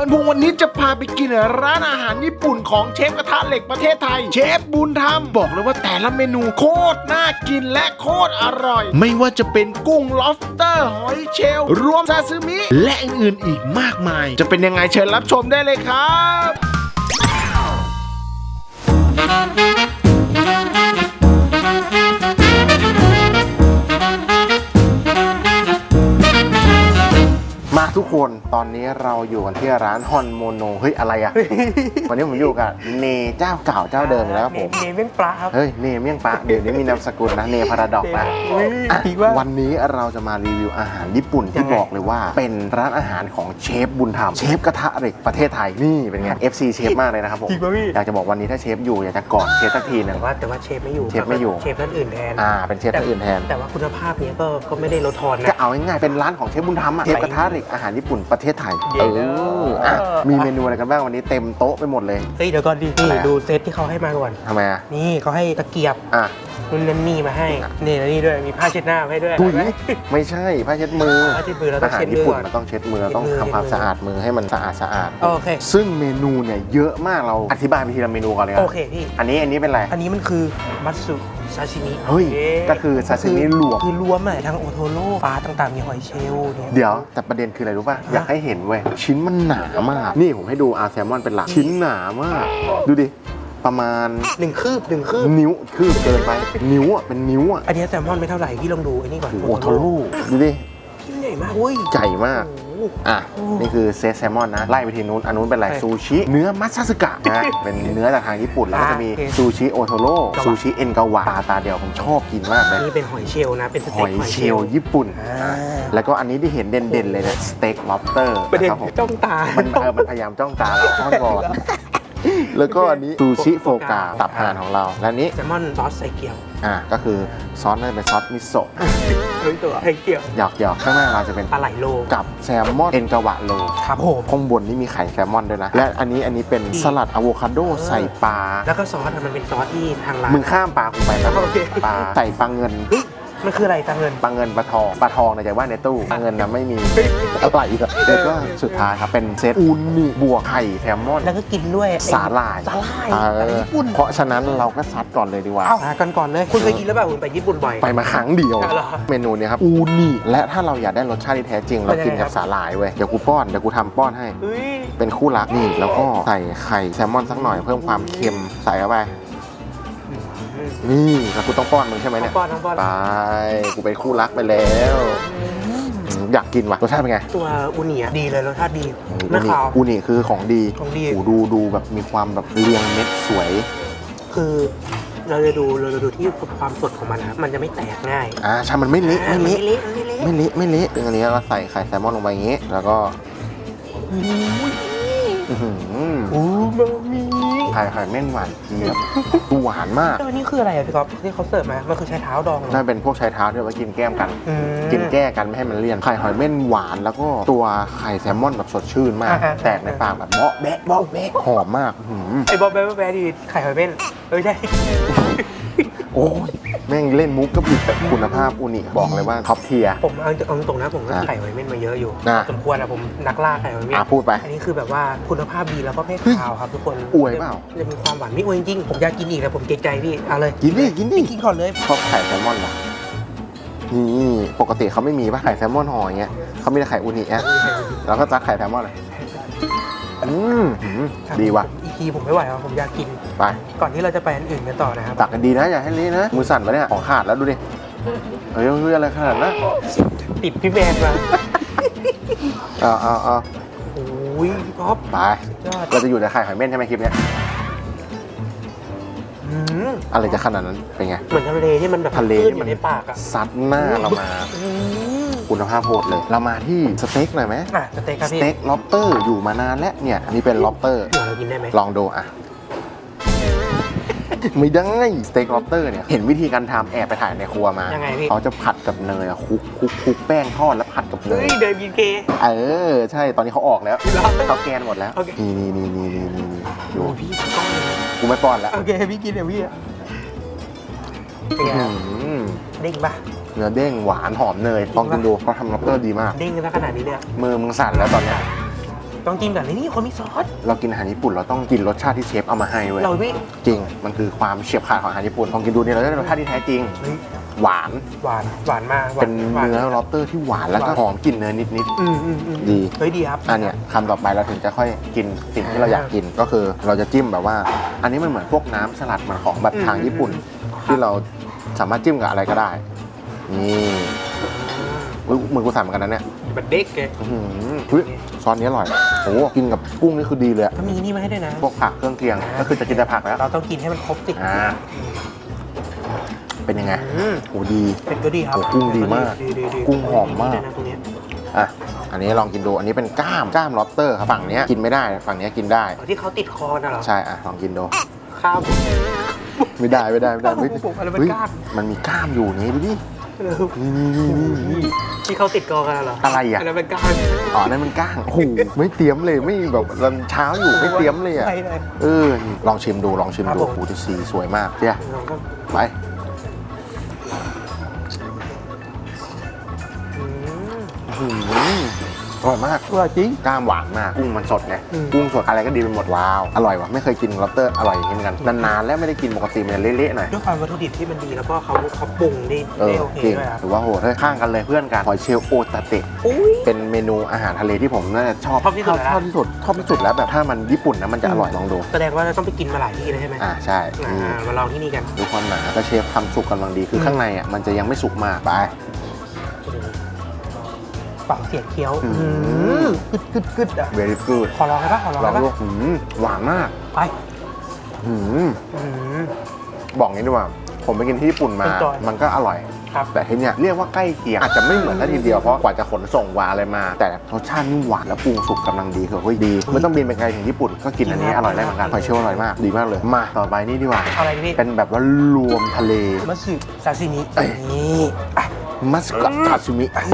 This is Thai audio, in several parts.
ลินพุงวันนี้จะพาไปกินร้านอาหารญี่ปุ่นของเชฟกระทะเหล็กประเทศไทย เชฟบุญธรรมบอกเลยว่าแต่ละเมนูโคตรน่ากินและโคตรอร่อย ไม่ว่าจะเป็นกุ้งลอฟเตอร์หอยเชลล์รวมซาซิมิและอื่นๆอีกมากมาย จะเป็นยังไงเชิญรับชมได้เลยครับ มาทุกคนตอนนี้เราอยู่กันที่ร้านฮอนโมโนเฮ้ยอะไรอะวันนี้ผมอยู่กับเนเจ้าเก่าเจ้าเดิมอยู่แล้วครับผมเนเมี่ยงปลาครับเฮ้ยเนเมี่ยงปะเดี๋ยวนี้มีนามสกุลนะเนพาราดอกนะอุ้ยอะอีกว่าวันนี้เราจะมารีวิวอาหารญี่ปุ่นยัที่งไงบอกเลยว่า เป็นร้านอาหารของเชฟบุญธรรมเชฟกระทะเหล็กประเทศไทยนี่เป็นไง FC เชฟมากเลยนะครับผมจริงป่ะพี่อยากจะบอกวันนี้ถ้าเชฟอยู่อยากจะกอดเชฟสักทีหนึ่งแต่ว่าแต่ว่าเชฟไม่อยู่เชฟไม่อยู่เชฟท่านอื่นแทนอ่าเป็นเชฟท่านอื่นแทนแต่ว่าคุณภาพเนี้ยก็ก็ไม่ได้ลดทอนก็นะเอาง่ายๆเป็นร้านของเชฟบุญธรรมอะเชฟกระทะเหล็กอาหารญี่ปุ่นประเทศไทยเดี๋เอยวออะมีเมนูอะไรกันบ้างวันนี้เต็มโต๊ะไปหมดเลย เฮ้ยเดี๋ยวก่อนดิอะนี่ไรอะ ดูเซตที่เขาให้มาก่อน ทำไมอะ นี่เขาให้ตะเกียบ อะ นุ่นนั่นนี่มาให้นี่แล้วนี่ด้วยมีผ้าเช็ดหน้ามาให้ด้วยถุยเห็นไหม ไม่ใช่ผ้าเช็ดมือผ้าเช็ดมือเราต้ออางหารเช็ดมืญี่อปุ่นก่อนมันต้องเช็ดมือต้องเช็ดมือ ทำความเช็ดมือสะอาดมือให้มันสะอาดสะอาดโอเค ซึ่งเมนูเนี่ยเยอะมากเราอธิบายไปทีละเมนูก่อนเลยโออะเคพี่ อันนี้อันนี้เป็นอะไร อันนี้มันคือมัตสึซาชิมิเฮ้ยอ๊ะก็คือซาซิมิรวม คือรวมอะทั้งโอโทโร่ปลาต่างๆ มีหอยเชลล์เนี่ยเดี๋ยวแต่ประเด็นคืออะไรรู้ป่ะ อยากให้เห็นเว้ย ชิ้นมันหนามาก นี่ผมให้ดูอาแซลมอนเป็นหลัก ชิ้นหนามาก ดูดิ ประมาณหนึ่งคืบหนึ่งคืบนิ้วคืบเกินไป นิ้วอะเป็นนิ้วอะอันนี้แซลมอนไม่เท่าไหร่พี่ลองดูอันนี้ก่อนโอ้โหโทโร่ดูดิชิ้นใหญ่มากเว้ยใหญ่มากโอ้โหอะ นี่คือเซตแซลมอนนะ ไล่ไปทีนู้นอันนู้นเป็นอะไรใช่ซูชิ เนื้อมัตสึสึกะนะ เป็นเนื้อจากทางญี่ปุ่น แล้วก็จะมีอ่าโอเคซูชิโอโทโร่กะวะซูชิเอ็นกาวะปลาตาเดียวผมชอบกินมากเลย นี่เป็นหอยเชลล์นะ เป็นสหเต็อกยหอยเชเชลลล์ล์ญี่ปุ่นอ่าอะแล้วก็อันนี้ที่เห็นเด่นๆเลยนะสเต็กล็อบสเตอร์ประเด็นนะครับผมจ้องตา มันเออมันพยายามจ้องตาเราอ้อนวอน แล้วก็อันนี้ซูชิโฟกาตับห่านของเรา และนี้แซลมอนซอสใส่เกี๊ยวอะก็คือซอสน่าจะเป็นซอสมิโซะเฮ้ยตัวไข่เกี๊ยวหยอกหยอกๆข้างหน้าเราจะเป็นปลาไหลโลกับแซลมอนเอ็นกาวะโลครับผมข้างบนนี่มีไข่แซลมอนด้วยนะ และอันนี้อันนี้เป็นสลัดอะโวคาโดใส่ปลาแล้วก็ซอสอะมันเป็นซอสที่ทางร้านมึงข้ามปลากูไปแล้วโอเค ปลาใส่ปลาเงินเฮ้ย มันคืออะไรตังเงิน ปลาเงินปลาทองปลาทองเนี่ยจะว่าในตู้ปลาเงินนะไม่มีอะไรอีกอะแล้วก็สุดท้ายครับเป็นเซตอูนิบวกไข่แซลมอน แล้วก็กินด้วยสาหร่ายสาหร่ายเอสาหร่ายอญี่ปุ่น เพราะฉะนั้นเราก็ซัดก่อนเลยดีกว่า เอามากันก่อนเลย คุณเคยกินหรือเปล่าคุณไปญี่ปุ่นบ่อย ไปมาครั้งเดียว เหรอ เมนูเนี้ยครับอูนิและถ้าเราอยากได้รสชาติที่แท้จริง เรากินกับสาหร่ายเว้ยเดี๋ยวกูป้อนเดี๋ยวกูทำป้อนให้ เฮ้ย เป็นคู่รักนี่แล้วก็ใส่ไข่แซลมอนสักหน่อยเพิ่มความเค็มใส่เข้าไป นี่แล้วกูต้องป้อนมึงใช่ไหมทั้เนี่งยป้อนทั้งป้อน ไปกูเป็นคู่รักไปแล้วอืมอยากกินว่ะรสชาติเป็นไงตัวอูนิอะดีเลยรสชาติดีอูไม่นิขาว อูนิคือของดีของดี โอ้ดูดูแบบมีความแบบเรียงเม็ดสวย คือเราจะดูเราจะดูที่ความสดของมันนะครับมันจะไม่แตกง่ายอ่าใช่มันไม่เละไม่เละไม่เละไม่เละไม่เละไม่เละอันนี้เราใส่ไข่แซลมอนลงไปอย่างงี้ แล้วก็อื้อหืออูมามิ ไข่ไข่เม่นหวานเจี๊ยบหวานมาก แล้วอันนี้คืออะไรอะพี่ก๊อฟที่เขาเสิร์ฟมา มันคือใช้เท้าดองเหรอ น่าเป็นพวกชายเท้าที่เอาไว้กินแก้มกัน อืมกินแก้กันไม่ให้มันเลี่ยน ไข่หอยเม่นหวานแล้วก็ตัวไข่แซลมอนแบบสดชื่นมาก อ่าฮะ แตกในปากแบบเบาะแบะเบาะแบะหอมมากอื้อหือไอ้บอบแบ๊บแบ๊บดีไข่หอยเม่นเออใช่ โอ้ย แม่งเล่นมุกก็ผิดแต่คุณภาพอุนิบอกเลยว่าท็อปเทียร์ผมเอาเอาตรงๆนะผมก็อะไข่หอยเม่นมาเยอะอยู่อะสมควรอะผมนักล่าไข่หอยเม่นอะพูดไปอันนี้คือแบบว่าคุณภาพดีแล้วก็ไม่เฮ้ยคาวครับทุกคนอวยเปล่า จะมีความหวานไม่อวยจริงๆผมอยากกินอีกแต่ผมเกรงใจพี่เอาเลยกินดิกินดิกินก่อนเลยชอบไข่แซลมอนเหรอนี่ปกติเขาไม่มีป่ะไข่แซลมอนห่ออย่างเงี้ยเขามีแต่ไข่อุนิอะแล้วก็จัดไข่แซลมอนเลยอืมหืมดีว่ะ อีกทีผมไม่ไหวแล้วผมอยากกิน ไป ก่อนที่เราจะไปอันอื่นกันต่อนะครับตักกันดีนะอย่าให้เละนะ มือสั่นไปเนี่ยของขาดแล้วดูดิเฮ้ยเฮ้ยอะไรขนาดนั้นนะติดพี่แมนมาเอาเอาเอาโอ้ยพี่ก๊อฟไปยอดเราจะอยู่ในไข่หอยเม่นใช่ไหมคลิปเนี้ยอืมอะไรจะขนาดนั้นเป็นไง เหมือนทะเลที่มันแบบทะเลขึ้นที่อมันยู่ในปากอะซัดหน้าเรามาอืมคุณภาพโหดเลย เรามาที่สเต็กหน่อยไหมอะสเต็กครับสพี่เต็กล็อบเตอร์อยู่มานานแล้วเนี่ย อันนี้เป็นล็อบเตอร์เดี๋ยวเรากินได้ไหมลองดูอะ ไม่ได้สเต็กล็อบเตอร์เนี่ยเห็นวิธีการทำแอบไปถ่ายในครัวมายังไงพี่ เขาจะผัดกับเนยอะคลุกคลุกคลุกแป้งทอดแล้วผัดกับเนเฮ้ยยเดินกินเก เออใช่ตอนนี้เขาออกแล้วเหรอเขาแกนหมดแล้วโอเค นี่นี่นี่นี่นี่นี่ดูโอ้พี่กล้องเลยกูไม่ป้อนแล้วโอเคพี่กินเดี๋ยวพี่อะเป็นไงอื้อหือเด้งปะเนื้อเด้งหวานหอมเนยลองกินดูเขาทำล็อบเตอร์ดีมาก เด้งซะขนาดนี้เลยอะมือมึงสั่นแล้วตอนเนี้ย ต้องจิ้มกับนี่เขามีซอส เรากินอาหารญี่ปุ่นเราต้องกินรสชาติที่เชฟเอามาให้เว้ยเราไม่ จริง มันคือความเฉียบขาดของอาหารญี่ปุ่นลองกินดูเนี่ยเราได้รสชาติที่แท้จริง เฮ้ย หวาน หวานหวานมากหวาเป็นหวา เนื้อล็อบสเตอร์ที่หวานแล้วก็หอมกลิ่นเนื้อนิดอืมอืมอืมๆดี เฮ้ยดีครับ อันเนี้ยคำต่อไปเราถึงจะค่อยกินสิ่งที่เราอยากกินก็คือเราจะจิ้มแบบว่า อันนี้มันเหมือนพวกน้ำสลัดเหมือนของแบบทางญี่ปุ่น ที่เราสามารถจิ้มกับอะไรก็ได้ นี่อุ๊ยมือกูสั่นเหมือนกันนะเนี่ยแบบเด็กแกอื้อหือเฮ้ยซอสนี้อร่อยโอ้กินกับกุ้งนี่คือดีเลยอะก็มีนี่มาให้ด้วยนะ พวกผักเครื่องเคียง ก็คือจะกินแต่ผักแล้ว เราต้องกินให้มันครบสิอ่า เป็นยังไงอืมโอ้ดี เป็ดก็ดีครับโอ้กุ้งดีมากดีดีดีกุ้งหอมมาก ดีนะตรงเนี้ยอะ อันนี้ลองกินดู อันนี้เป็นกล้าม กล้ามล็อบสเตอร์ครับ ฝั่งเนี้ยกินไม่ได้ ฝั่งเนี้ยกินได้อ๋อที่เขาติดคอน่ะเหรอใช่ อะ ลองกินดู ข้าวผมไม่ได้ ไม่ได้ ไม่ได้ไม่โอ้โหอะไรเป็นเฮ้ยกล้ามมันมีกล้ามอยู่นี่ดูดิเออ นี่นี่นี่นี่ ที่เขาติดคอกันน่ะเหรออะไรอะอันนั้นเป็นก้านอ๋อนั่นมันก้างโอ้โหไม่เตรียมเลยไม่แบบรันเช้าอยู่ไม่เตรียมเลยอะใช่เลย เออนี่ลองชิมดู ลองชิมครับดูผมโอ้โหดูสีสวยมากเจ้ยเราก็ไป อืมอื้อหือ อร่อยมากอร่อยจริงกล้ามหวานมากกุ้งมันสดไงอืมกุ้งสดอะไรก็ดีไปหมดว้าว อร่อยว่ะไม่เคยกินล็อบสเตอร์อร่อยอย่างนี้เหมือนกันนานๆแล้วไม่ได้กินปกติมันจะเละๆหน่อยด้วยความวัตถุดิบที่มันดีแล้วก็เขาเขาปรุงได้เอได้อโอเคจริงด้วยครับถือว่าโหดเฮ้ยข้างกันเลยเพื่อนกันหอยเชลล์โอตาเตะอุ้ยเป็นเมนูอาหารทะเลที่ผมน่าจะชอบชอบที่สุดแล้วชอบที่สุดชอบที่สุดแล้วแบบถ้ามันญี่ปุ่นนะมันจะอร่อยลองดูแสดงว่าเราต้องไปกินมาหลายที่เลยใช่ไหมอ่าใช่อ่าอืมมาลองที่นี่กันดูความหนาก็เชฟทำสุกกำลังดีคืออมข้างในอะมันจะยังไม่สุกมากไป ฝังเสียงเคี้ยวอืมอืมกึดกึดกึดอะ very good ขอลองได้ปะขอลองลองได้ดูปะหืมหวานมากไปหืมอืม บอกงี้ดีกว่า ผมไปกินที่ญี่ปุ่นมาเป็นจอยมันก็อร่อย ครับ แต่ที่เนี่ยเรียกว่าใกล้เคียง อาจจะไม่เหมือนซะทีเดียวเพราะกว่าจะขนส่งวาอะไรมา แต่รสชาตินี่หวานและปรุงสุกกำลังดีคือเฮ้ยดีไม่ต้องบินไปไกลถึงญี่ปุ่นก็กินอันนี้อร่อยได้เหมือนกันหอยเชลล์อร่อยมากดีมากเลยมาต่อไปนี่ดีกว่า เอาอะไรดีพี่เป็นแบบว่ารวมทะเลมัสึซาซิมิเอ้ยนี่อะมัสกะทาซูมิเฮ้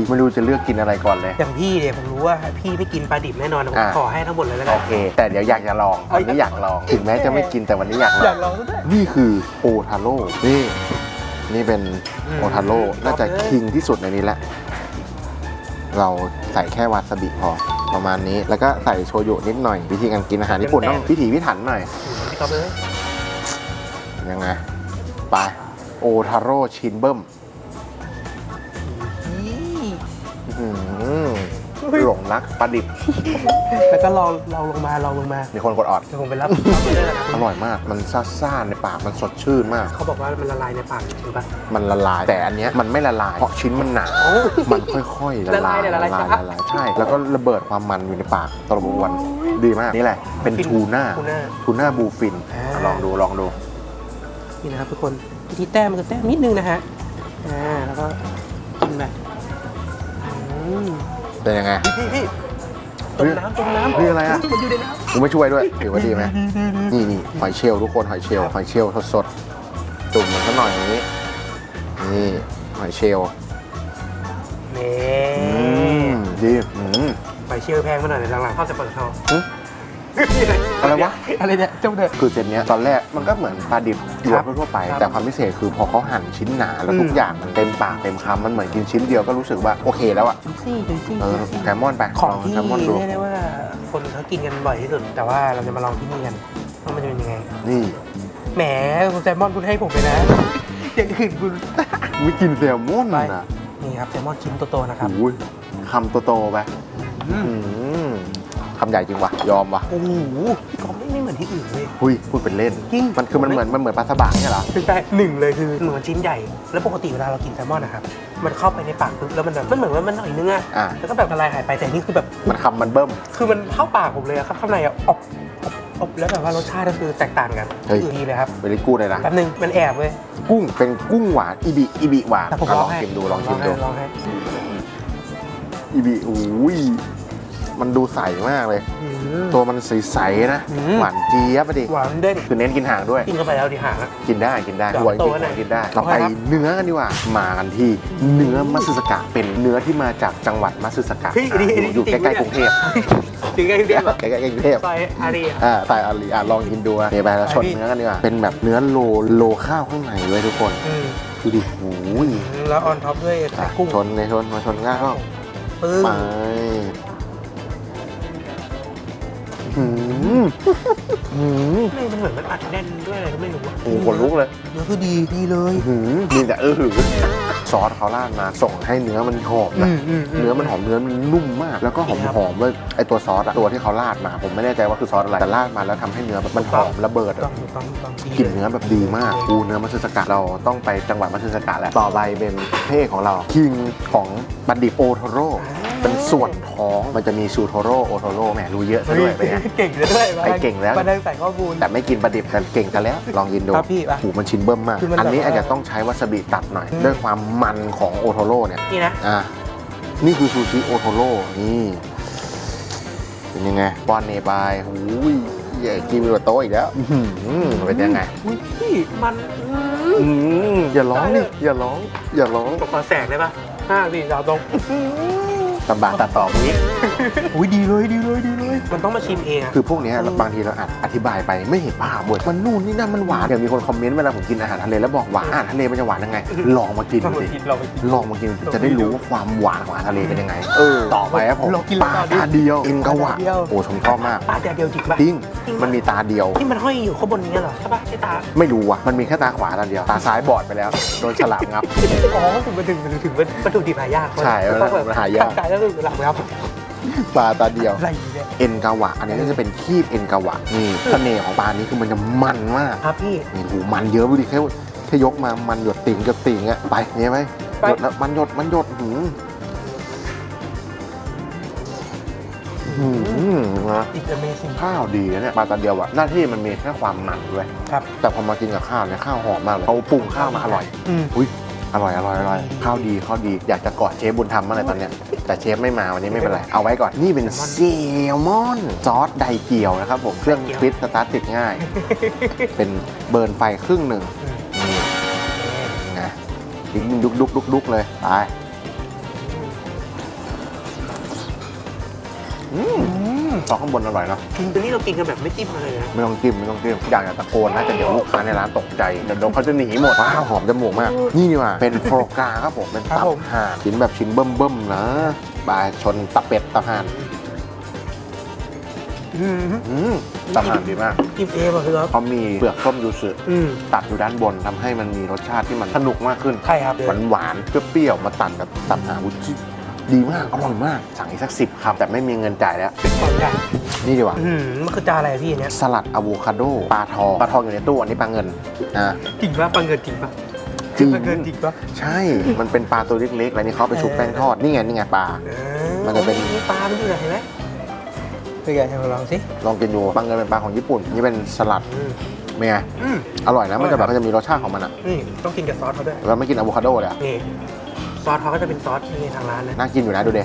ยโอ้โหไม่รู้จะเลือกกินอะไรก่อนเลย อย่างพี่เนี่ยผมรู้ว่าพี่ไม่กินปลาดิบแน่นอนผมอะ ขอให้ทั้งหมดเลยแล้วกัโอน เค แต่เดี๋ยวอยากจะลองวันนี้อยากลอง ถึงแม้จะไม่กินแต่วันนี้อยากลออยาง กลองซะด้วย นี่คือโอทาโร่นี่นี่เป็นอืมโอทาโร่น่าจะเอาเลยคิงที่สุดในนี้แหละ เราใส่แค่วาซาบิพอ ประมาณนี้แล้วก็ใส่โชยุนิดหน่อย วิธีการกินอาหารญี่ปุ่นต้องพิถีพิถันหน่อย พี่ก๊อฟเลยยังไง ไป โอทาโร่ชินเบิ้ม รักปลาดิบ แล้วก็ลองลองลงมาลองลงมามีคนกดออด เดี๋ยวผมไปรับ รับไปเลยนะอร่อยมาก มันซ่าๆในปาก มันสดชื่นมาก เขาบอกว่ามันละลายในปากจริงปะ มันละลาย แต่อันเนี้ยมันไม่ละลาย เพราะชิ้นมันหนาโอ้มันค่อยๆ ละลายละลายละละลาลายยละลาย ใช่ แล้วก็ระเบิดความมันอยู่ในปากตลอดวัน ดีมาก นี่แหละ เป็นทูน่า ทูน่า ทูน่าบูฟิน อ่า ลองดู ลองดู นี่นะครับทุกคนวิธีแต้มมันคือแต้มนิดนึงนะฮะอ่าแล้วก็กินไปอืม เป็นยังไง พี่พี่จมน้ำจมน้ำเฮ้ยอะไรอะ มันอยู่ในน้กูไม่ช่วยด้วยถือว่าดีไหมนี่นี่หอยเชลล์ทุกคนหอยเชลล์หอยเชลล์สดๆจุ่มมันสักหน่อยอย่างนี้นี่หอยเชลล์ำนี่อืมดีอืมไปเชี่ยวแพงมาหน่อยในหลังๆเขาจะเปิดเขา หึ อะไรวะ อะไรเนี่ยเจ้าเด็ก คือเซตเนี้ยตอนแรกมันก็เหมือนปลาดิบรวมทั่วๆไปครับแต่ความพิเศษคือพอเขาหั่นชิ้นหนาแล้วอืมทุกอย่างมันเต็มปากเต็มคำมันเหมือนกินชิ้นเดียวก็รู้สึกว่าโอเคแล้วอะดูซี่ดูซี่เออดูซี่แซลมอนไปของลที่แซลมอนดูเรียกได้ว่า คนเขากินกันบ่อยที่สุด แต่ว่าเราจะมาลองที่นี่กันว่ามันจะเป็นยังไง นี่แหมคุณแซลมอนคุณให้ผมไปนะอย่างอื่นคุณวิกินแซลมอนไปนะนี่ครับแซลมอนชิ้นโตๆนะครับโอ้ยคำโตๆไปอืมอืมคำใหญ่จริงวะยอมวะโอ้โหพี่กอฟไม่ไม่เหมือนที่อื่นเลยหุยพูดเป็นเล่น จริงมันคือมันเหมือนมันเหมือนปลาสบะเนี่ยเหรอเป็นแต่หนึ่งเลยคือเหมือนชิ้นใหญ่ แล้วปกติเวลาเรากินแซลมอนนะครับมันเข้าไปในปากปุ๊บแล้วมันแบบมันเหมือนว่ามันหน่อยนึงอะอะแล้วก็แบบละลายหายไปแต่นี่คือแบบมันคำมันเบิ้ม คือมันเข้าปากผมเลยอะครับข้างในอะอบอบอบแล้วแบบว่ารสชาติก็คือแตกต่างกันเฮ้ย คือดีเลยครับเวลิกูดเลยนะแป๊บนึงมันแอบเว้ยกุ้งเป็นกุ้งหวานอีบิอีบิหวานแต่ผมอะลลอองงให้ชิมดูลองชิมดูลองให้อีบิอุ้ย มันดูใสมากเลย อืม ตัวมันใสๆนะ อืม หวานเจี๊ยบไปดิหวานเด้งคือเน้นกินหางด้วย กินเข้าไปแล้วดีหางอะ กินได้กินได้เดี๋ยวหัวจโตริงแล้วนะๆกินได้เอาเราไปไปครับเนื้อกันดีกว่ามากันที่เนื้อมัตสึสกะเป็นเนื้อที่มาจากจังหวัดมัตสึสกะเฮ้ยอันนี้อันนี้อยู่จริงใกล้ๆปะกรุงเทพถึงไงเรียกแบบใกล้ๆกรุงเทพ ซอยอารีอ่าใส่อาลีอะลองกินดูอะเดี๋ยวไปเราชนไปพี่ เนื้อกันดีกว่า เป็นแบบเนื้อโลโลข้าวข้างในด้วยทุกคนอืมดูดิโอ้ยแล้วออนท็อปด้วยไข่อะกุ้งชนในชนมาชนง่ายก็ปึ้งไป หืมหืมไม่มันเหมือนมันอัดแน่นด้วยอะไรก็ไม่รู้อะโอ้โหขนลุกเลยเนื้อคือดีดีเลยหืมมีแต่เออหือซอสเขาราดมาส่งให้เนื้อมันหอมนะ เนื้อมันหอมเนื้อมันนุ่มมาก แล้วก็หอมหอมๆเว่าไอตัวซอสอะตัวที่เขาราดมา ผมไม่แน่ใจว่าคือซอสอะไรแต่ราดมาแล้วทำให้เนื้อแบบมันหอมระเบิดต้ออะงต้องต้องดีกลิ่นเนื้อแบบดีมากอูเนื้อมัตสึสกะเราต้องไปจังหวัดมัตสึสกะแล้วต่อไปเป็นพระเอกของเราคิงของบัณฑิตโอโทโร่เป็น ส่วนท้องมันจะมีซูโทโร่โอโทโร่แหมรู้เยอะซะเฮ้ด้วยยเป็นไงเก่งเลยด้วยไอ้เก่งแล้ว มาได้ใส่ข้อมูล แต่ไม่กินบัณฑิตแต่เก่งกันแล้ว ลองกินดูครับพี่ป่ะหูมันชิ้นเบิ้มมาก คือมันอันนี้แบบว่าอาจจะต้องใช้วาซาบิตัดหน่อย อืม ด้วยความมันของโอโทโร่เนี่ย นี่นะ อะ นี่คือซูชิโอโทโร่นี่ เป็นยังไงป้อนเนบายหูยใหญ่กินไปกว่าโต๊ะอีกแล้วอื้อหือเป็นยังไงอุ้ยพี่มันอืมอืมอย่าร้องดิอย่าร้อง อย่าร้องผมขอแสงได้ปะห้าสี่สามสอง ตำบากตัดต่อนี้ อุ้ยดีเลยดีเลยดีเลย มันต้องมาชิมเองอะคือพวกเนี้ยบางทีเราอาจอธิบายไปไม่เห็นภาพเว้ยมันนู่นนี่นั่นมันหวานอย่างมีคนคอมเมนต์เวลาผมกินอาหารทะเลแล้วบอกหวานอาหารทะเลมันจะหวานยังไง ลองมากินต้องดูมาสิ กินเราไปกิน ลองมากินจะได้รู้ว่าความหวานของอาหารทะเลเป็นยังไง เออ ต่อไปครับผมลองกินปลาตาเดียวเอ็นกะวะตาเดียว โอ้ชมชอบมากตาเดียวจริงปะจริงมันมีตาเดียวที่มันห้อยอยู่ข้างบนนี้เหรอใช่ปะใช่ตาไม่รู้ว่ะมันมีแค่ตาขวาตาเดียว ตาซ้ายบอดไปแล้ว โดนฉลามงับ อ๋อถึงมาถึงถึงถึงวัตถุดิบหายากใช่มันต้องแบบมันหายากกายแล้วถึงหลังครับปลาตาเดียว อะไรเนี่ยเอ็นกาวะ อันนี้ก็จะเป็นคีบเอ็นกาวะนี่เสน่ห์ของปลานี้คือมันจะมันมากครับพี่ นี่หูมันเยอะดูดิแค่แค่ยกมามันหยดติ่งหยดติ่งอะไปเนี่ยไหมไป หยดแล้วมันหยดมันหยดหืมหืมนะอิตาเมซิงข้าวดีนะเนี่ยปลาตาเดียวอะหน้าที่มันมีแค่ความมันด้วยครับ แต่พอมากินกับข้าวเนี่ยข้าวหอมมากเลยเขาปรุงข้าวมาอร่อยอืม อุ้ย อร่อยอร่อยอร่อยข้าวดีข้าวดีอยากจะกอดเชฟบุญธรรมมากเลยตอนเนี้ยแต่เชฟไม่มาวันนี้ไม่เป็นไร เอาไว้ก่อนนี่เป็นแซลมอนซอสไดเกียวนะครับผมเครื่องควิดสตาร์ทติดง่าย เป็นเบิร์นไฟครึ่งหนึ่งนี่นะดิ้งดุกดุกดุกดุกเลยไปอืม ซอสข้างบนอร่อยเนาะคือนี่เรากินกันแบบไม่จิ้มเลยนะไม่ต้องจิ้มไม่ต้องจิ้มอยากจะตะโกนนะแต่เดี๋ยวลูกค้าในร้านตกใจเดี๋ยวเขาจะหนีหมดว้าวหอมจมูกมาก นี่นี่ว่าเป็นโฟกาครับผมเป็นครับตับผมห่านชิ้นแบบชิ้นเบิ่มๆนะบายชนตับเป็ดตับห่านอืมอืมตับห่านดีมากกินเอป่ะคือครับเขามีเปลือกส้มยูสึอืมตัดอยู่ด้านบนทำให้มันมีรสชาติที่มันสนุกมากขึ้นใช่ครับหวานหวานๆเปรี้ยวๆมาตัดกับตับห่านอุ๊ย ดีมากอร่อยมาก สั่งอีกสักสิบคำแต่ไม่มีเงินจ่ายแล้วก่อนใหญ่นี่ดีกว่า อืมมันคือจานอะไรพี่เนี่ยสลัดอะโวคาโดปลาทองปลาทองอยู่ในตู้อันนี้ปลาเงินอ่าจริงปะปังเงินจริงปะจริงปังเงินจริงปะใช่ มันเป็นปลาตัวเล็กๆแล้วนี่เขาเอาไปชุบแป้งทอดนี่ไงนี่ไงปลามันจะเป็นปลามันอยู่ไหนเห็นไหมเป็นไงให้มาลองสิลองกินดูบางเงินเป็นปลาของญี่ปุ่นนี่เป็นสลัดอืมเป็นไงอืม อร่อยนะมันจะแบบมันจะมีรสชาติของมันอะนี่ต้องกินกับซอสเขาด้วยเราไม่กินอะโวคาโดเลยอะนี่ ซอสเขาก็จะเป็นซอสในทางร้านนะน่ากินอยู่นะดูเด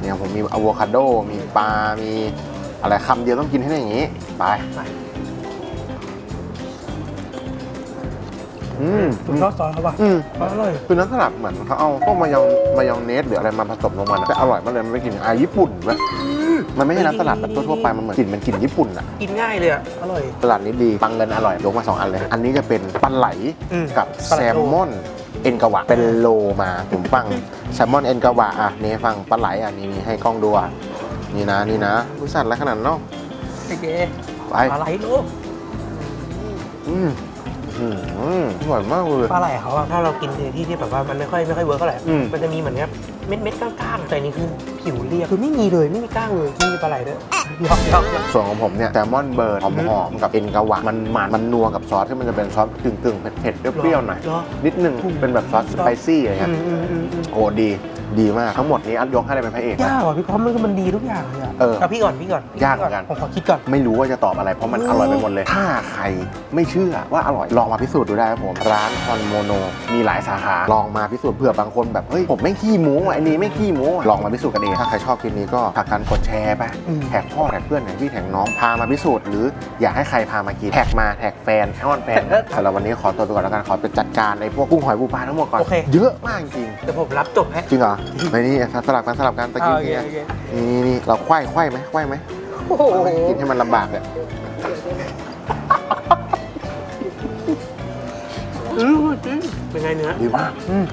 เนี่ยผมมีอะโวคาโด มีปลา มีอะไรคำเดียวต้องกินให้ได้อย่างนี้ ไป ไปอืมผมชอบซอสเขาป่ะอืมซอสอร่อยคือน้ำสลัดเหมือนเขาเอาพวกมายองมายองเนสหรืออะไรมาผสมลงมาแต่อร่อยมากเลยมันไม่กลินอายญี่ปุ่นไหมมันไม่ใช่น้ำสลัดแบบทั่วๆไป มันเหมือนกลิ่นมันกลิ่นญี่ปุ่นอะกินง่ายเลยอะอร่อยตลาดนี้ดีปังเงินอร่อยยกมา2อันเลย อันนี้จะเป็นปลาไหลอืมกับปลาแซไหลลมอน เอ็นกวะ เป็นโลมาผมฟังแซลมอนเอ็นกวะอะนี่ฟังปลาไหลอะนี่นี่ให้กล้องดูอะนี่นะนี่นะบริษัทอะไรขนาดนั้นเนาะโอเคไปปลาไหลโลอืมอืมอืมอร่อยมากเลยปลาไหลเขาอะถ้าเรากินในที่ที่แบบว่ามันไม่ค่อยไม่ค่อยเวิร์กเท่าไหร่อืมมันจะมีเหมือนกับ เม็ดเม็ดๆก้างๆแต่อันนี่คือผิวเรียบคือไม่มีเลยไม่มีก้างเลยไม่มีปลาไหลด้วยยอกยอกยอกส่วนของผมเนี่ยแซลมอนเบิร์นหอมๆกับเอ็นกวะมันมันมันนัวกับซอสที่มันจะเป็นซอสกึ่งกึ่งๆเผ็ดๆเปรี้ยวๆหน่อย เหรอนิดนึงเป็นแบบซอสสไปซี่อะไรอืเงี้ยมอืมอืมอืม โอ้ดี ดีมากทั้งหมดนี้อัดยกให้ได้เป็นพระเอกยากนะว่ะพี่พร้อมมันก็มันดีทุกอย่างเลยอะเออเอาพี่ก่อนพี่ก่อนยากเหมือนกัน ผมขอคิดก่อน ไม่รู้ว่าจะตอบอะไรเพราะมันอร่อยไปหมดเลย ถ้าใครไม่เชื่อว่าอร่อยลองมาพิสูจน์ดูได้ครับผม ร้านคอนโมโน มีหลายสาขา ลองมาพิสูจน์เผื่อบางคนแบบเฮ้ยผมไม่ขี้โม้อะไอ้นี่ไม่ขี้โม้อะลองมาพิสูจน์กันเองถ้าใครชอบคลิปนี้ก็ฝากกันกดแชร์ไปอืม แท็กพ่อแท็กเพื่อนแท็กพี่แท็กน้องพามาพิสูจน์หรืออยากให้ใครพามากินแท็กมาแท็กแฟนอ้อนแฟนสำหรับวันนี้ขอตัวไปก่อนแล้วกันขอไปจัดการในพวกกุ้งหอยปูปลาทั้งหมดก่อนโอเค เยอะมากจริงแต่ผมรับจบให้จริงเหรอในนี้สลับกันสลับกันตะกี้โอเคเนี่ยโอเคนี่นี่เราไขว้ไขว้ไหมไขว้ไหมโอ้โหกินให้มันลำบากเลยอืมอืมเป็นไงเนื้อดีมาก